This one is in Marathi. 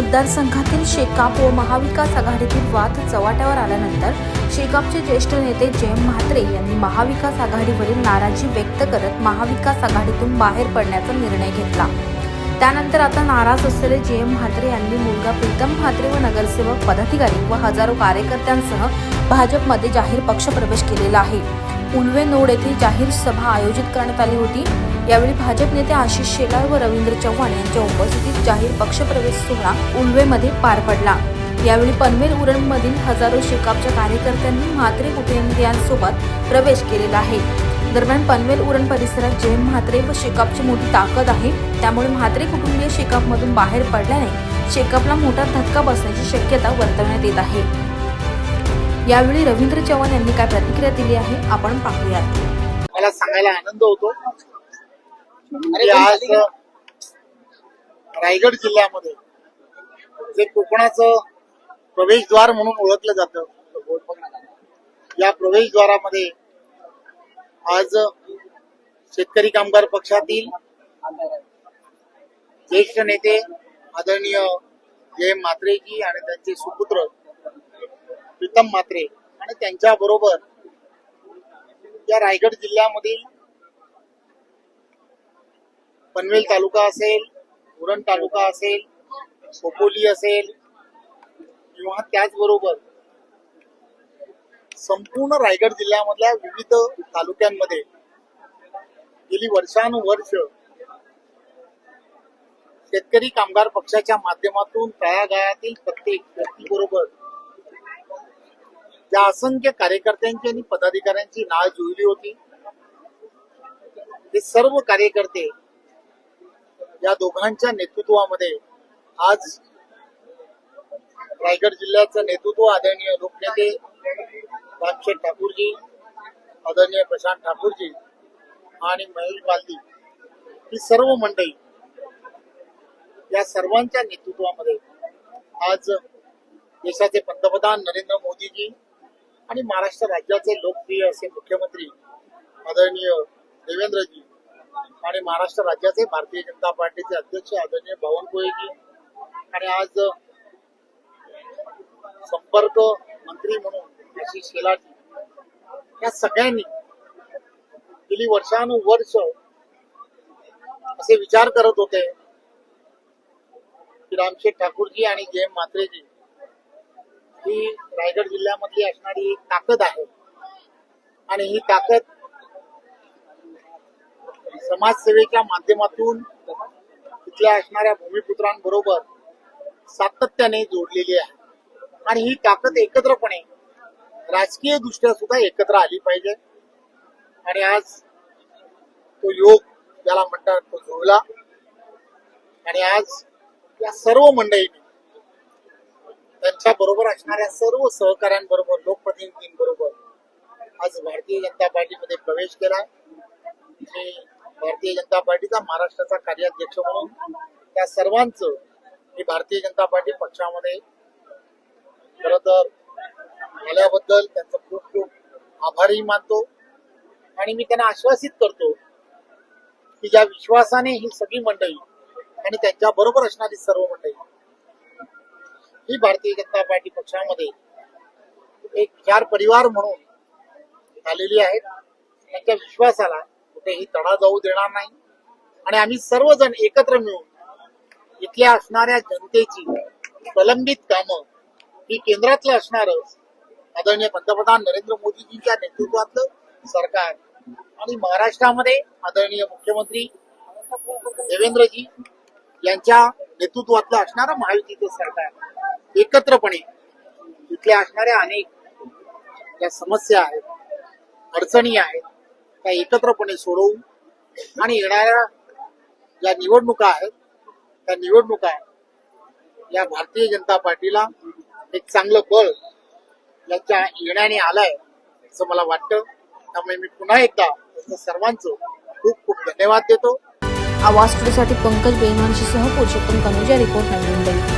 मतदारसंघातील शेकाप व महाविकास आघाडीतील वाद चव्हाट्यावर आल्यानंतर शेकापचे ज्येष्ठ नेते जयंत म्हात्रे यांनी महाविकास आघाडीवरील नाराजी व्यक्त करत महाविकास आघाडीतून बाहेर पडण्याचा निर्णय घेतला. त्यानंतर आता नाराज असलेले जे एम म्हात्रे यांनी मुलगा प्रीतम म्हात्रे व नगरसेवक पदाधिकारी व हजारो कार्यकर्त्यांसह भाजपमध्ये जाहीर पक्षप्रवेश केलेला आहे. उलवे नोड येथे जाहीर सभा आयोजित करण्यात आली होती. यावेळी भाजप नेते आशिष शेलार व रवींद्र चव्हाण यांच्या उपस्थितीत जाहीर पक्षप्रवेश सोहळा उल्वेमध्ये पार पडला. यावेळी पनवेल उरणमधील हजारो शेकापच्या कार्यकर्त्यांनी म्हात्रे कुटुंबियांसोबत प्रवेश केलेला आहे. दरम्यान पनवेल उरण परिसरात जैन म्हात्रे व शेकापची मोठी ताकद आहे. त्यामुळे म्हात्रे कुटुंबीय शेकापमधून बाहेर पडल्याने शेकापला मोठा धक्का बसण्याची शक्यता वर्तवण्यात येत आहे. यावेळी रवींद्र चव्हाण यांनी काय प्रतिक्रिया दिली आहे आपण पाहूयात. मला सांगायला आनंद होतो. की आज रायगड जिल्ह्यामध्ये जे कोकणाचं प्रवेशद्वार म्हणून ओळखलं जातं या प्रवेशद्वारामध्ये आज शेतकरी कामगार पक्षातील ज्येष्ठ नेते आदरणीय जयम म्हात्रेजी आणि त्यांचे सुपुत्र प्रीतम म्हात्रे आणि त्यांच्या बरोबर या रायगड जिल्ह्यामधील पनवेल तालुका असेल उरण तालुका असेल खोपोली असेल किंवा त्याचबरोबर संपूर्ण रायगड जिल्ह्यामधल्या विविध तालुक्यांमध्ये गेली वर्षानुवर्ष शेतकरी कामगार पक्षाच्या माध्यमातून तळागाळातील प्रत्येक व्यक्तीबरोबर ज्या असंख्य कार्यकर्त्यांची आणि पदाधिकाऱ्यांची नाळ जुळली होती हे सर्व कार्यकर्ते या दोघांच्या नेतृत्वामध्ये आज रायगड जिल्ह्याचं नेतृत्व आदरणीय लोकनेते रामशेठ ठाकूरजी आदरणीय प्रशांत ठाकूरजी आणि महेश बालदी ही सर्व मंडळी या सर्वांच्या नेतृत्वामध्ये आज देशाचे पंतप्रधान नरेंद्र मोदीजी आणि महाराष्ट्र राज्याचे लोकप्रिय असे मुख्यमंत्री आदरणीय देवेंद्रजी आणि महाराष्ट्र राज्याचे भारतीय जनता पार्टीचे अध्यक्ष आदरणीय बावनकुळेजी आणि आज संपर्क मंत्री म्हणून आशिष शेलारजी या सगळ्यांनी गेली वर्षानुवर्ष असे विचार करत होते की रामशेठ ठाकूरजी आणि जयम म्हात्रेजी ही रायगड जिल्ह्यामधली असणारी एक ताकद आहे. आणि ही ताकद समाजसेवेच्या माध्यमातून तिथल्या असणाऱ्या भूमिपुत्रांबरोबर सातत्याने जोडलेली आहे. आणि ही ताकद एकत्रपणे राजकीय दृष्ट्या सुद्धा एकत्र आली पाहिजे. आणि आज तो योग ज्याला म्हणतात तो जुळला. आणि आज या सर्व मंडळींनी त्यांच्या बरोबर असणाऱ्या सर्व सहकाऱ्यांबरोबर लोकप्रतिनिधींबरोबर आज भारतीय जनता पार्टीमध्ये प्रवेश केला. भारतीय जनता पार्टीचा महाराष्ट्राचा कार्याध्यक्ष म्हणून त्या सर्वांचं मी भारतीय जनता पार्टी पक्षामध्ये खर तर आल्याबद्दल त्यांचं खूप खूप आभारही मानतो आणि मी त्यांना आश्वासित करतो की ज्या विश्वासाने ही सगळी मंडळी आणि त्यांच्या बरोबर असणारी सर्व मंडळी ही भारतीय जनता पार्टी पक्षामध्ये एक चार परिवार म्हणून आलेली आहेत. त्यांच्या विश्वासाला कुठेही तडा जाऊ देणार नाही. आणि आम्ही सर्वजण एकत्र मिळून इथल्या असणाऱ्या जनतेची प्रलंबित कामं ही केंद्रातलं असणारं आदरणीय पंतप्रधान नरेंद्र मोदीजींच्या नेतृत्वातलं सरकार आणि महाराष्ट्रामध्ये आदरणीय मुख्यमंत्री देवेंद्रजी यांच्या नेतृत्वातलं असणारं महायुतीचं सरकार. एकत्रपणे इथल्या असणाऱ्या अनेक ज्या समस्या आहेत अडचणी आहेत त्या एकत्रपणे सोडवू. आणि येणाऱ्या ज्या निवडणुका आहेत त्या निवडणुका या भारतीय जनता पार्टीला एक चांगलं बळ याच्या येण्याने आलंय असं मला वाटतं. त्यामुळे मी पुन्हा एकदा सर्वांचं खूप खूप धन्यवाद देतो. आवाज स्टुडिओसाठी पंकज बेनवानशी सह पुरुषोत्तम कनुजा रिपोर्ट नवी मुंबई.